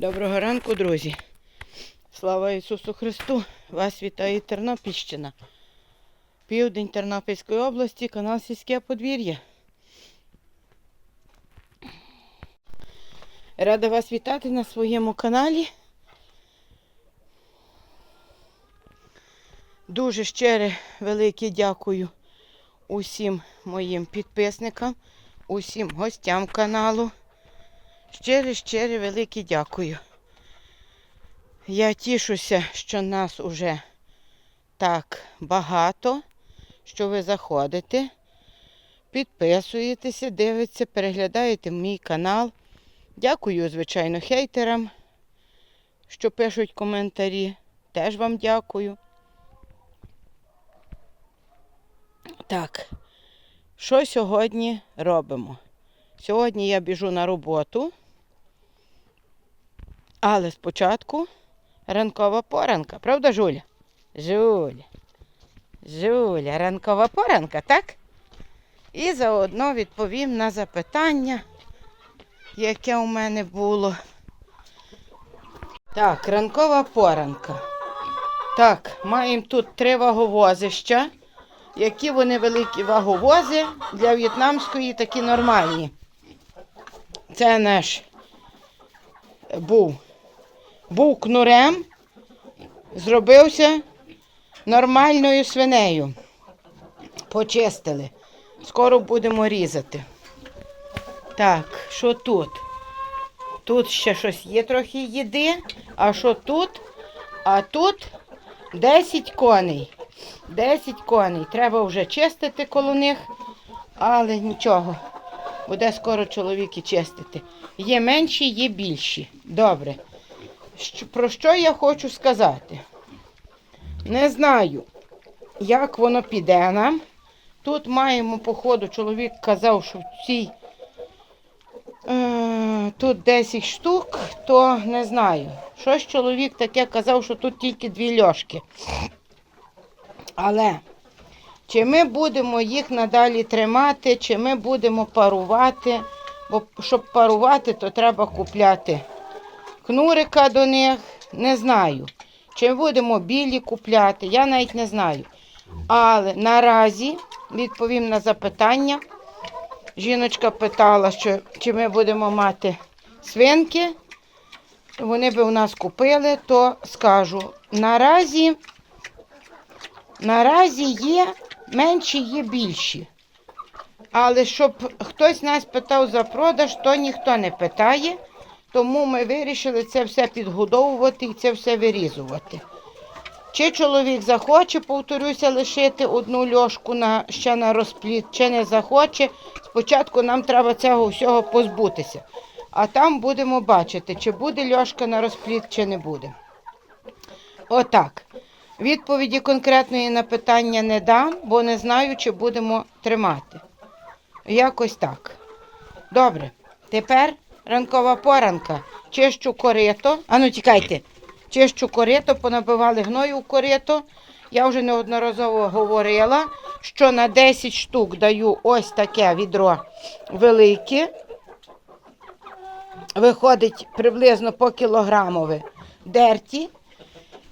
Доброго ранку, друзі. Слава Ісусу Христу! Вас вітає Тернопільщина. Південь Тернопільської області, канал Сільське подвір'я. Рада вас вітати на своєму каналі. Дуже щире велике дякую усім моїм підписникам, усім гостям каналу. Щире, щире велике дякую. Я тішуся, що нас уже так багато, що ви заходите, підписуєтеся, дивитеся, переглядаєте мій канал. Дякую, звичайно, хейтерам, що пишуть коментарі. Теж вам дякую. Так, що сьогодні робимо? Сьогодні я біжу на роботу, але спочатку ранкова поранка, правда, Жуля? Жуля. Жуля, ранкова поранка, так? І заодно відповім на запитання, яке у мене було. Так, ранкова поранка. Так, маємо тут три ваговозища. Які вони великі ваговози для в'єтнамської такі нормальні. Це наш був. Був кнурем, зробився нормальною свинею. Почистили. Скоро будемо різати. Так, що тут? Тут ще щось є трохи їди. А що тут? А тут 10 коней. 10 коней. Треба вже чистити коло них, але нічого. Буде скоро чоловік і чистити. Є менші, є більші. Добре. Про що я хочу сказати? Не знаю, як воно піде нам. Тут маємо, походу, чоловік казав, що в цій е, тут 10 штук, то не знаю. Щось чоловік таке казав, що тут тільки дві льошки. Але чи ми будемо їх надалі тримати, чи ми будемо парувати, бо щоб парувати, то треба купляти кнурика до них, не знаю. Чи будемо білі купляти, я навіть не знаю. Але наразі відповім на запитання. Жіночка питала, що чи ми будемо мати свинки. Вони би у нас купили, то скажу. Наразі Наразі є менші, є більші. Але щоб хтось нас питав за продаж, то ніхто не питає. Тому ми вирішили це все підгодовувати і це все вирізувати. Чи чоловік захоче, повторюся, лишити одну льошку на, ще на розпліт, чи не захоче, спочатку нам треба цього всього позбутися. А там будемо бачити, чи буде льошка на розпліт, чи не буде. Отак. Відповіді конкретної на питання не дам, бо не знаю, чи будемо тримати. Якось так. Добре. Тепер ранкова поранка. Чищу корито. Ану, тікайте. Чищу корито, понабивали гною у корито. Я вже неодноразово говорила, що на 10 штук даю ось таке відро велике. Виходить приблизно по кілограмове дерті.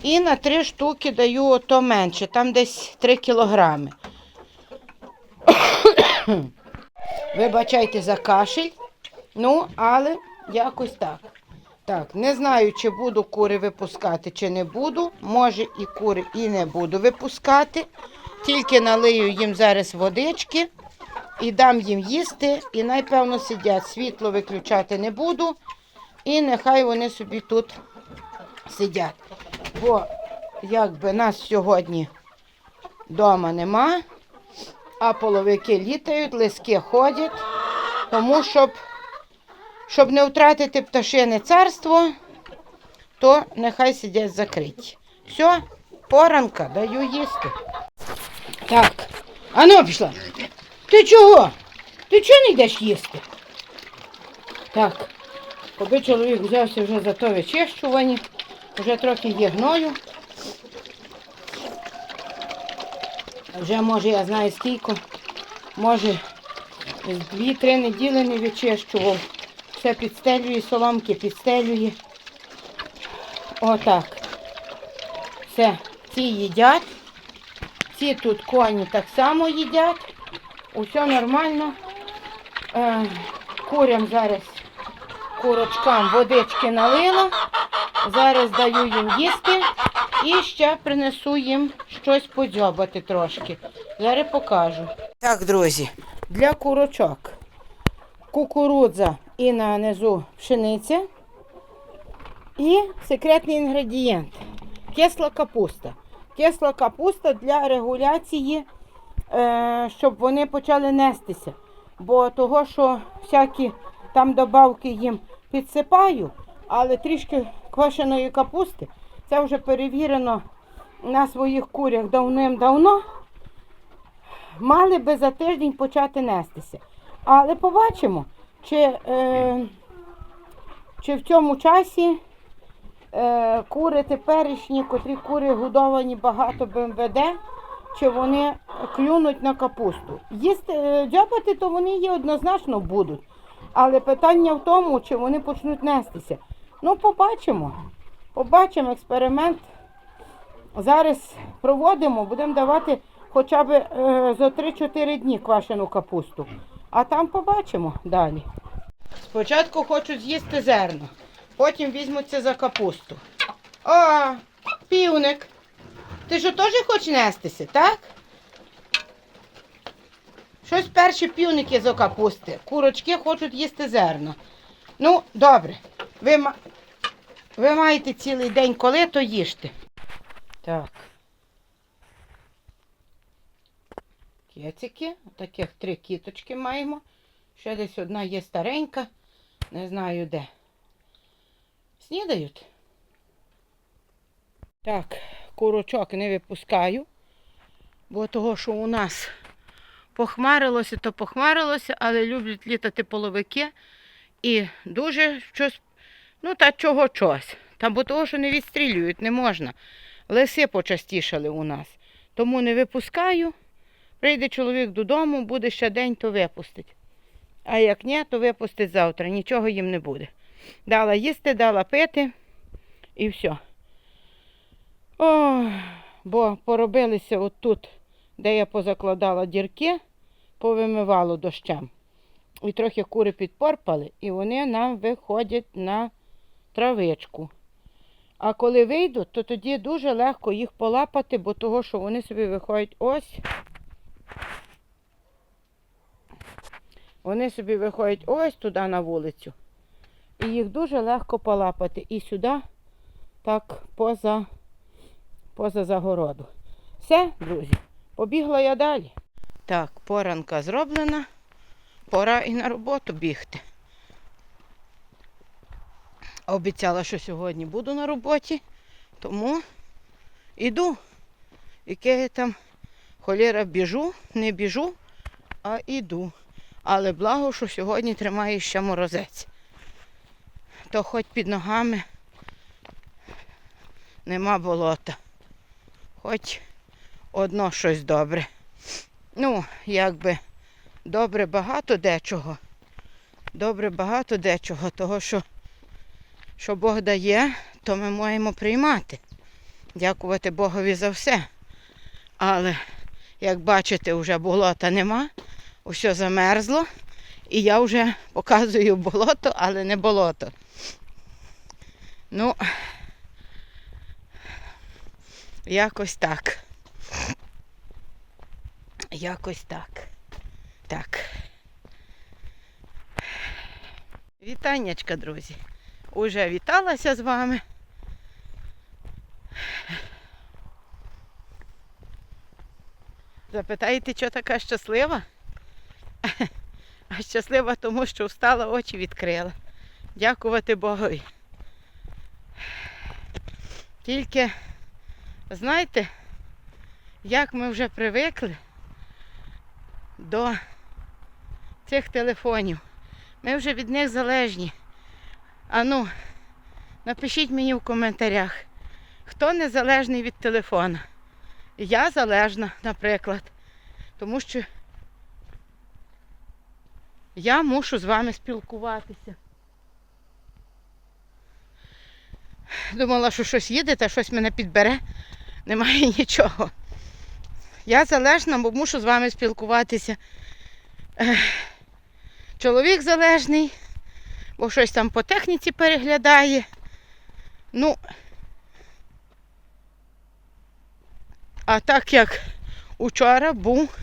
І на три штуки даю ото менше, там десь 3 кілограми. Вибачайте за кашель. Ну, але якось так. Так, не знаю, чи буду кури випускати, чи не буду. Може і кури і не буду випускати. Тільки налию їм зараз водички і дам їм їсти. І найпевно сидять. Світло виключати не буду. І нехай вони собі тут сидять. Бо якби нас сьогодні вдома нема, а половики літають, лиски ходять, тому щоб, щоб не втратити пташине царство, то нехай сидять закриті. Все, поранка, даю їсти. Так, ану пішла. Ти чого? Ти чого не йдеш їсти? Так, коли чоловік взявся вже за то вичищування, вже трохи є гною. Вже може я знаю скільки, може дві-три неділі не вичищував. Все підстелює, соломки підстелює. Отак. Все, ці їдять. Ці тут коні так само їдять. Усе нормально. Е, курям зараз курочкам водички налила. Зараз даю їм їсти і ще принесу їм щось подзьобати трошки. Зараз покажу. Так, друзі, для курочок кукурудза і на низу пшениця. І секретний інгредієнт кисла капуста. Кисла капуста для регуляції, е, щоб вони почали нестися. Бо того, що всякі там добавки їм підсипаю, але трішки квашеної капусти, це вже перевірено на своїх курях давним-давно. Мали би за тиждень почати нестися. Але побачимо, чи, е, чи в цьому часі е, кури теперішні, котрі кури годовані багато БМВД, чи вони клюнуть на капусту. Їсти е, дзьобати, то вони її однозначно будуть. Але питання в тому, чи вони почнуть нестися. Ну, побачимо. Побачимо експеримент. Зараз проводимо, будемо давати хоча б е, за 3-4 дні квашену капусту. А там побачимо далі. Спочатку хочуть з'їсти зерно, потім візьмуться за капусту. О, півник. Ти що теж хочеш нестися, так? Щось перші півники за капусти. Курочки хочуть їсти зерно. Ну, добре. Ви, ви маєте цілий день коли, то їжте. Так. Кецики. Таких три кіточки маємо. Ще десь одна є старенька. Не знаю де. Снідають. Так, курочок не випускаю, бо того, що у нас похмарилося, то похмарилося, але люблять літати половики і дуже щось, ну та чого чось. Та бо того, що не відстрілюють, не можна. Лиси почастішали у нас. Тому не випускаю. Прийде чоловік додому, буде ще день, то випустить. А як ні, то випустить завтра. Нічого їм не буде. Дала їсти, дала пити і все. О, бо поробилися отут, де я позакладала дірки, повимивало дощем. І трохи кури підпорпали, і вони нам виходять на травичку. А коли вийдуть, то тоді дуже легко їх полапати, бо того, що вони собі виходять ось. Вони собі виходять ось туди на вулицю. І їх дуже легко полапати. І сюди, так, поза, поза загороду. Все, друзі, побігла я далі. Так, поранка зроблена. Пора і на роботу бігти. Обіцяла, що сьогодні буду на роботі, тому іду. Яке я там холєра біжу, не біжу, а іду. Але благо, що сьогодні тримає ще морозець. То хоч під ногами нема болота. Хоч одно щось добре. Ну, якби добре багато дечого. Добре багато дечого, того що, що Бог дає, то ми маємо приймати. Дякувати Богові за все. Але, як бачите, вже болота нема, усе замерзло. І я вже показую болото, але не болото. Ну, якось так. Якось так. Так. Вітаннячка, друзі. Уже віталася з вами. Запитаєте, що така щаслива? А щаслива тому, що встала, очі відкрила. Дякувати Богові. Тільки, знаєте, як ми вже привикли до цих телефонів. Ми вже від них залежні. Ану, напишіть мені в коментарях, хто незалежний від телефона. Я залежна, наприклад, тому що я мушу з вами спілкуватися. Думала, що щось їде, та щось мене підбере. Немає нічого. Я залежна, бо мушу з вами спілкуватися. Чоловік залежний, бо щось там по техніці переглядає. Ну, а так як учора був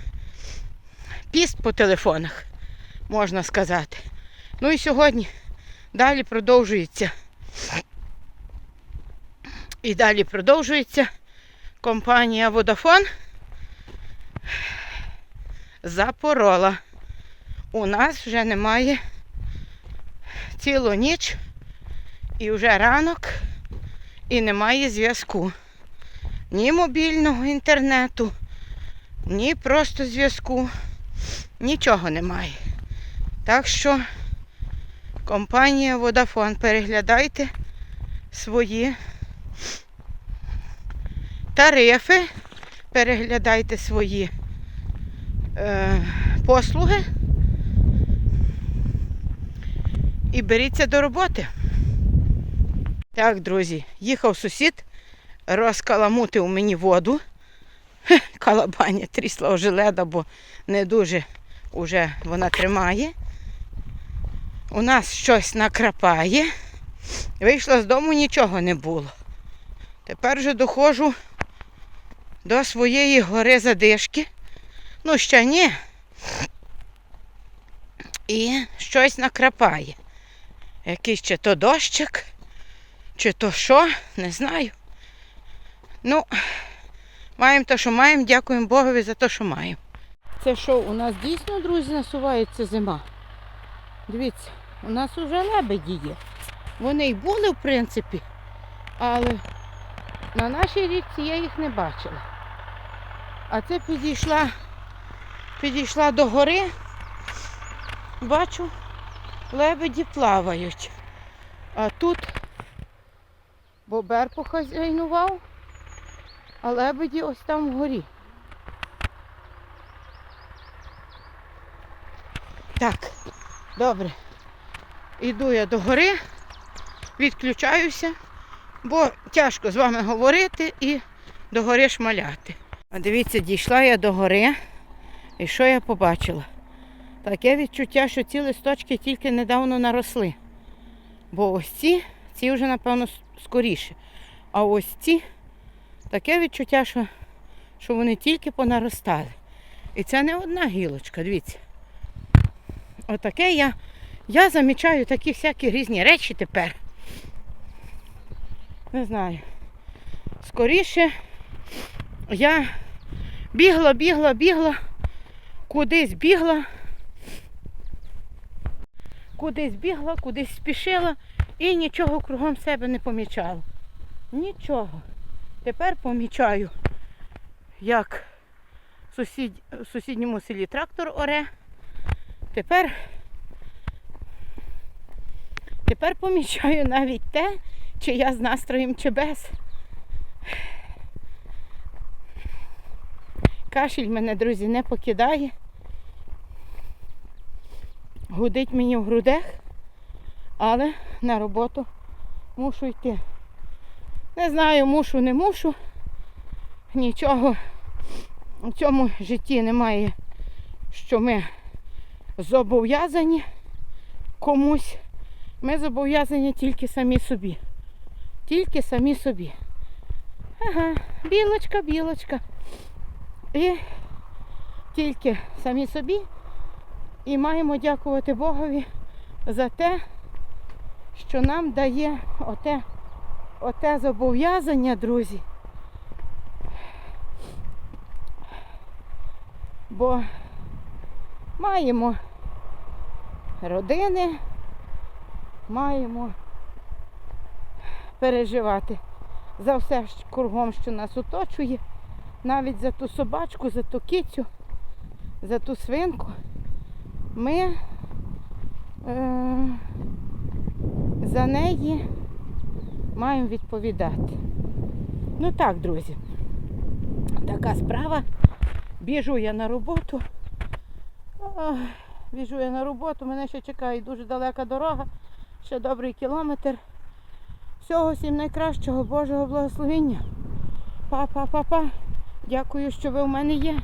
піст по телефонах, можна сказати. Ну і сьогодні далі продовжується. І далі продовжується компанія Vodafone запорола. У нас вже немає цілу ніч і вже ранок, і немає зв'язку. Ні мобільного інтернету, ні просто зв'язку. Нічого немає. Так що компанія Vodafone, переглядайте свої тарифи, переглядайте свої е, послуги і беріться до роботи. Так, друзі, їхав сусід, розкаламутив мені воду. Калабаня трісла у жиледа, бо не дуже вже вона тримає. У нас щось накрапає. Вийшла з дому, нічого не було. Тепер вже доходжу до своєї гори задишки. Ну, ще ні. І щось накрапає. Якийсь чи то дощик, чи то що, не знаю. Ну, маємо те, що маємо, дякуємо Богові за те, що маємо. Це що, у нас дійсно, друзі, насувається зима. Дивіться, у нас уже лебеді є. Вони й були, в принципі, але на нашій річці я їх не бачила. А це підійшла, підійшла до гори. Бачу, лебеді плавають. А тут бобер похазяйнував, а лебеді ось там вгорі. Так, добре. Іду я до гори, відключаюся, бо тяжко з вами говорити і до гори шмаляти. А дивіться, дійшла я до гори, і що я побачила? Таке відчуття, що ці листочки тільки недавно наросли. Бо ось ці, ці вже, напевно, скоріше. А ось ці таке відчуття, що, що вони тільки понаростали. І це не одна гілочка, дивіться. Отаке я, я замічаю такі всякі різні речі тепер. Не знаю. Скоріше я бігла, бігла, бігла, кудись бігла, кудись бігла, кудись спішила і нічого кругом себе не помічала. Нічого. Тепер помічаю, як в сусід, в сусідньому селі трактор оре. Тепер, тепер помічаю навіть те, чи я з настроєм, чи без. Кашель мене, друзі, не покидає. Гудить мені в грудях, але на роботу мушу йти. Не знаю, мушу, не мушу. Нічого в цьому житті немає, що ми зобов'язані комусь. Ми зобов'язані тільки самі собі. Тільки самі собі. Ага, білочка, білочка. І тільки самі собі. І маємо дякувати Богові за те, що нам дає оте, оте зобов'язання, друзі. Бо маємо родини, маємо переживати за все кругом, що нас оточує, навіть за ту собачку, за ту кицю, за ту свинку. Ми е, за неї маємо відповідати. Ну так, друзі, така справа. Біжу я на роботу. Біжу я на роботу, мене ще чекає дуже далека дорога, ще добрий кілометр. Всього всім найкращого, Божого благословення. Па-па-па-па. Дякую, що ви в мене є.